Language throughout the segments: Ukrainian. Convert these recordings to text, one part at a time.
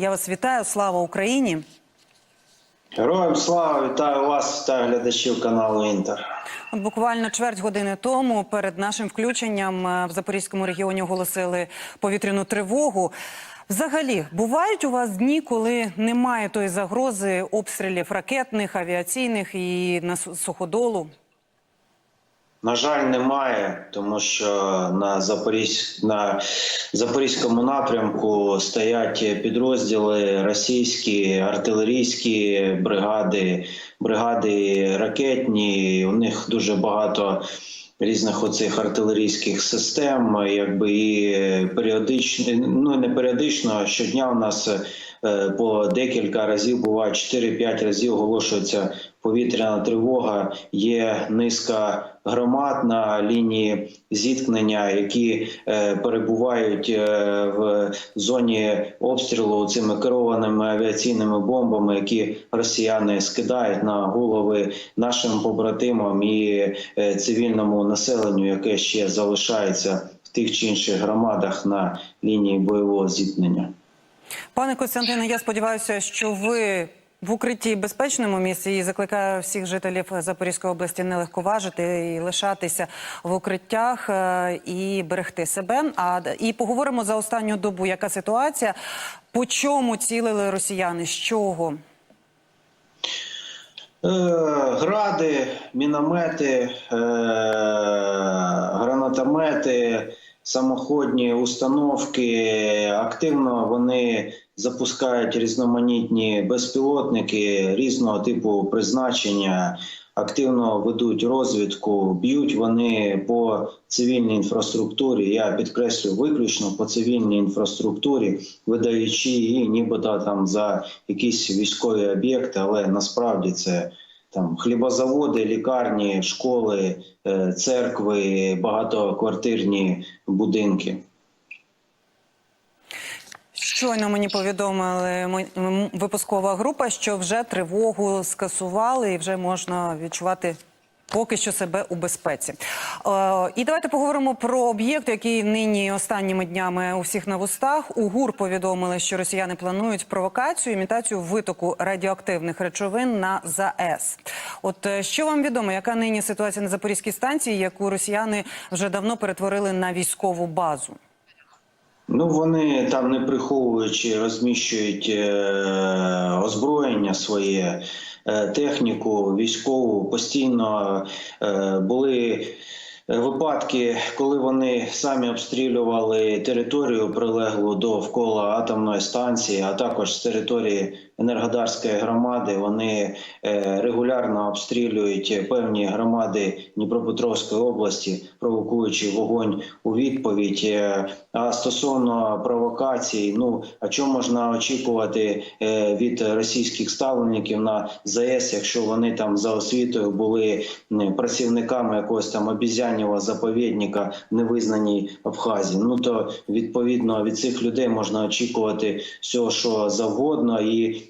Я вас вітаю. Слава Україні! Героям слава, вітаю вас, вітаю глядачів каналу Інтер. От буквально чверть години тому перед нашим включенням е, в Запорізькому регіоні оголосили повітряну тривогу. Взагалі, бувають у вас дні, коли немає тої загрози обстрілів ракетних, авіаційних і на суходолу? На жаль, немає, тому що на Запорізь... на запорізькому напрямку стоять підрозділи російські, артилерійські бригади, бригади ракетні. У них дуже багато різних оцих артилерійських систем, якби і періодично, ну не періодично, а щодня у нас по декілька разів буває 4-5 разів оголошується повітряна тривога. Є низка громад на лінії зіткнення, які е, перебувають е, в зоні обстрілу цими керованими авіаційними бомбами, які росіяни скидають на голови нашим побратимам і е, цивільному населенню, яке ще залишається в тих чи інших громадах на лінії бойового зіткнення. Пане Костянтине, я сподіваюся, що ви в укритті безпечному місці і закликаю всіх жителів Запорізької області не легковажити і лишатися в укриттях е, і берегти себе. А і поговоримо за останню добу, яка ситуація, по чому цілили росіяни, з чого. Е, Гради, міномети, е, гранатомети, самоходні установки. Активно вони запускають різноманітні безпілотники різного типу призначення. Активно ведуть розвідку, б'ють вони по цивільній інфраструктурі. Я підкреслю виключно по цивільній інфраструктурі, видаючи її нібито там за якісь військові об'єкти, але насправді це там хлібозаводи, лікарні, школи, е, церкви, багатоквартирні будинки. Щойно мені повідомили випускова група, що вже тривогу скасували і вже можна відчувати. Поки що себе у безпеці. Е, і давайте поговоримо про об'єкт, який нині останніми днями у всіх на вустах. У ГУР повідомили, що росіяни планують провокацію, імітацію витоку радіоактивних речовин на ЗАЕС. От е, що вам відомо, яка нині ситуація на Запорізькій станції, яку росіяни вже давно перетворили на військову базу? Ну вони там не приховуючи, розміщують е, озброєння своє, е, техніку військову. Постійно е, були випадки, коли вони самі обстрілювали територію прилеглу довкола атомної станції, а також з території Енергодарської громади. Вони е, регулярно обстрілюють певні громади Дніпропетровської області, провокуючи вогонь у відповідь. Е, А стосовно провокацій, ну а чого можна очікувати е, від російських ставленників на ЗАЕС, якщо вони там за освітою були працівниками якогось там обізяннього заповідника невизнаній Абхазії? Ну то відповідно від цих людей можна очікувати всього, що завгодно, і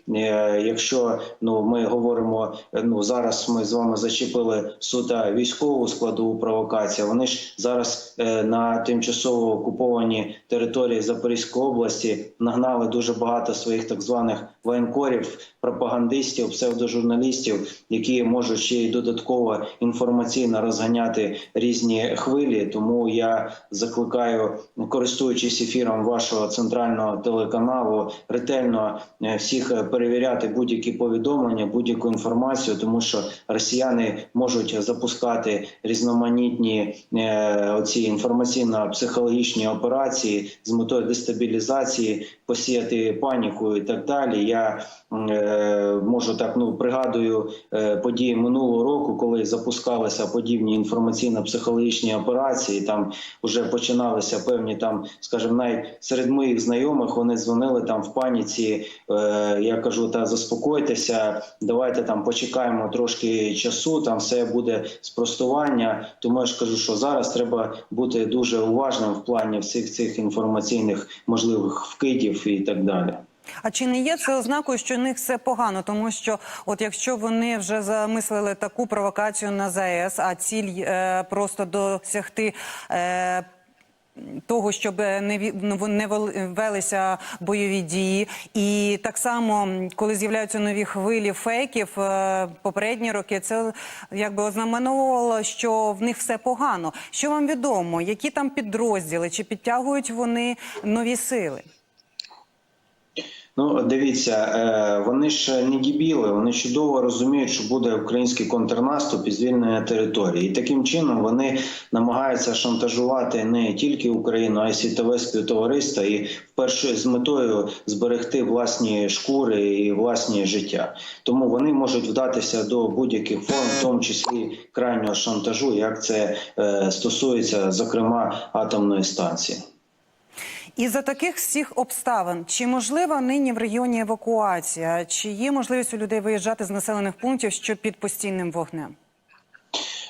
якщо ну ми говоримо, е, ну зараз ми з вами зачепили суто військову складову провокацію. Вони ж зараз е, на тимчасово окуповані території Запорізької області нагнали дуже багато своїх так званих воєнкорів, пропагандистів, псевдожурналістів, які можуть ще й додатково інформаційно розганяти різні хвилі. Тому я закликаю, користуючись ефіром вашого центрального телеканалу, ретельно е, всіх е, перевіряти будь-які повідомлення, будь-яку інформацію, тому що росіяни можуть запускати різноманітні е, оці інформаційно-психологічні операції з метою дестабілізації, посіяти паніку і так далі. Я е, можу так ну пригадую е, події минулого року, коли запускалися подібні інформаційно-психологічні операції. Там вже починалися певні там, скажімо, навіть серед моїх знайомих вони дзвонили там в паніці. Е, я кажу, та заспокойтеся, давайте там почекаємо трошки часу. Там все буде спростування. Тому я ж кажу, що зараз треба бути дуже уважним в плані всіх цих інформаційних можливих вкидів і так далі. А чи не є це ознакою, що в них все погано? Тому що, от якщо вони вже замислили таку провокацію на ЗАЕС, а ціль е, просто досягти. Е, того, щоб не ну, не велися бойові дії, і так само, коли з'являються нові хвилі фейків, е, попередні роки це якби ознаменувало, що в них все погано. Що вам відомо? Які там підрозділи? Чи підтягують вони нові сили? Ну, дивіться, е, вони ж не дібіли, вони чудово розуміють, що буде український контрнаступ і звільнення території. І таким чином вони намагаються шантажувати не тільки Україну, а й світове співтовариство, і вперше з метою зберегти власні шкури і власні життя. Тому вони можуть вдатися до будь-яких форм, в тому числі крайнього шантажу, як це е, стосується, зокрема, атомної станції. І за таких всіх обставин, чи можлива нині в регіоні евакуація? Чи є можливість у людей виїжджати з населених пунктів, що під постійним вогнем?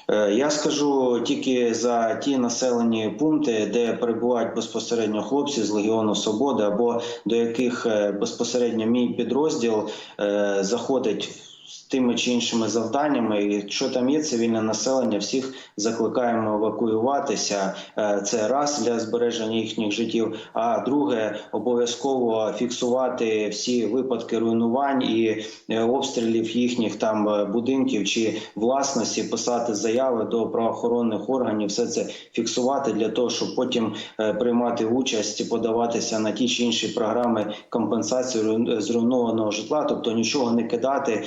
Е, Я скажу тільки за ті населені пункти, де перебувають безпосередньо хлопці з Легіону Свободи, або до яких е, безпосередньо мій підрозділ е, заходить з тими чи іншими завданнями. І Якщо там є цивільне населення, всіх закликаємо евакуюватися. Е, Це раз для збереження їхніх життів. А друге, обов'язково фіксувати всі випадки руйнувань і е, обстрілів їхніх там е, будинків чи власності, писати заяви до правоохоронних органів, все це фіксувати для того, щоб потім приймати участь і подаватися на ті чи інші програми компенсації зруйнованого житла, тобто нічого не кидати,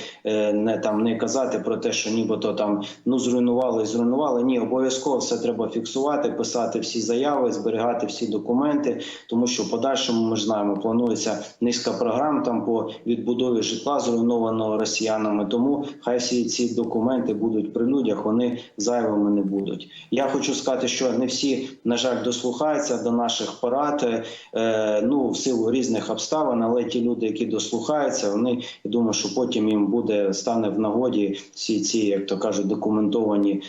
не там не казати про те, що нібито там ну зруйнували, зруйнували. Ні, обов'язково все треба фіксувати, писати всі заяви, зберігати всі документи, тому що в подальшому ми ж знаємо, планується низка програм там по відбудові житла зруйнованого росіянами. Тому хай всі ці документи будуть при людях, вони зайвими не будуть. Я хочу сказати, що не всі на жаль дослухаються до наших порад. е, ну в силу різних обставин, але ті люди, які дослухаються, вони я думаю, що потім їм буде стане в нагоді всі ці, як то кажуть, документовані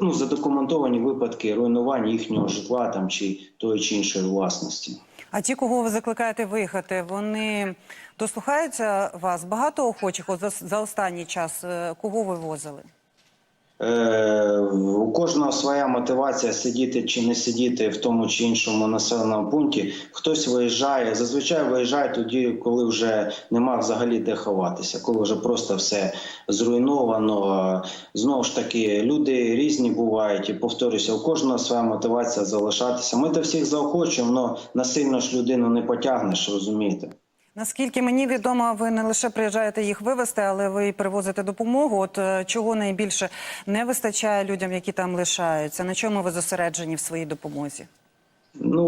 ну, задокументовані випадки руйнування їхнього житла там чи тої чи іншої власності. А ті, кого ви закликаєте виїхати, вони дослухаються вас? Багато охочих за останній час е, кого ви возили? Е, у кожного своя мотивація сидіти чи не сидіти в тому чи іншому населеному пункті. Хтось виїжджає. Зазвичай виїжджає тоді, коли вже нема взагалі де ховатися, коли вже просто все зруйновано. Знову ж таки, люди різні бувають. І повторюся, у кожного своя мотивація залишатися. Ми то всіх заохочуємо, але насильно ж людину не потягнеш, розумієте. Наскільки мені відомо, ви не лише приїжджаєте їх вивезти, але ви й привозите допомогу. От е, чого найбільше не вистачає людям, які там лишаються? На чому ви зосереджені в своїй допомозі? Ну,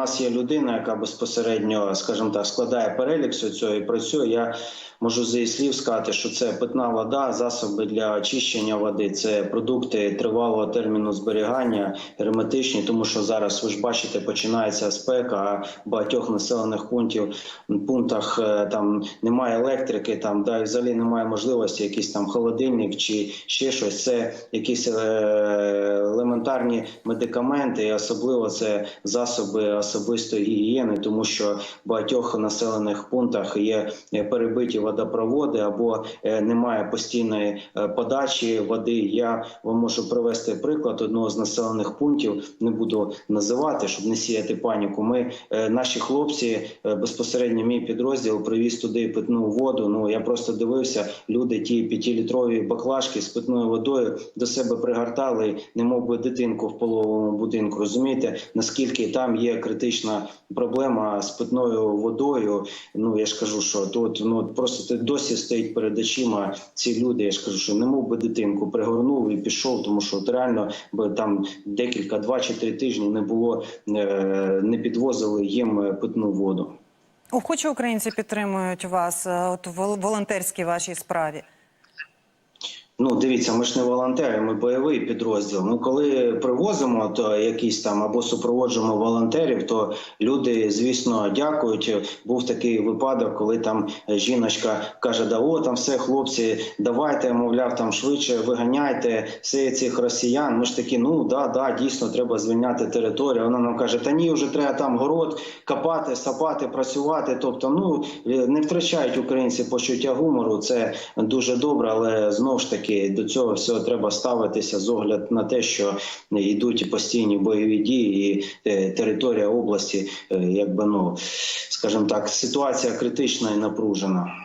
нас є людина, яка безпосередньо, скажімо так, складає перелік всього цього і працює. Я можу з її слів сказати, що це питна вода, засоби для очищення води, це продукти тривалого терміну зберігання, герметичні, тому що зараз ви ж бачите, починається спека, а в багатьох населених пунктів пунктах е, там немає електрики, там да і взагалі немає можливості, якийсь там холодильник чи ще щось. Це якісь е, елементарні медикаменти, і особливо це засоби особистої гігієни, тому що в багатьох населених пунктах є е, перебиті водопроводи або е, немає постійної е, подачі води. Я вам можу привести приклад одного з населених пунктів. Не буду називати, щоб не сіяти паніку. Ми наші хлопці безпосередньо мій підрозділ привіз туди питну воду. Ну я просто дивився, люди ті п'ятилітрові баклажки з питною водою до себе пригортали, не би дитинку в половому будинку. Розумієте, наскільки там є критична проблема з питною водою. Ну я ж кажу, що тут ну просто досі стоїть перед очима ці люди. Я ж кажу, що не мов би дитинку пригорнув і пішов, тому що от реально би там декілька, два чи три тижні не було, е, не підвозили їм е, питну воду. Охочі українці підтримують вас е, от в волонтерській вашій справі. Ну, дивіться, ми ж не волонтери, ми бойовий підрозділ. Ми коли привозимо то якісь там або супроводжуємо волонтерів, то люди, звісно, дякують. Був такий випадок, коли там жіночка каже: Да, о, там все, хлопці, давайте, мовляв, там швидше виганяйте всіх цих росіян. Ми ж такі, ну да, да, дійсно треба звільняти територію. Вона нам каже: Та ні, вже треба там город копати, сапати, працювати. Тобто, ну не втрачають українці почуття гумору. Це дуже добре, але знову ж таки. Таки до цього всього треба ставитися з огляд на те, що йдуть постійні бойові дії, і е, територія області, е, якби ну скажімо так, ситуація критична і напружена.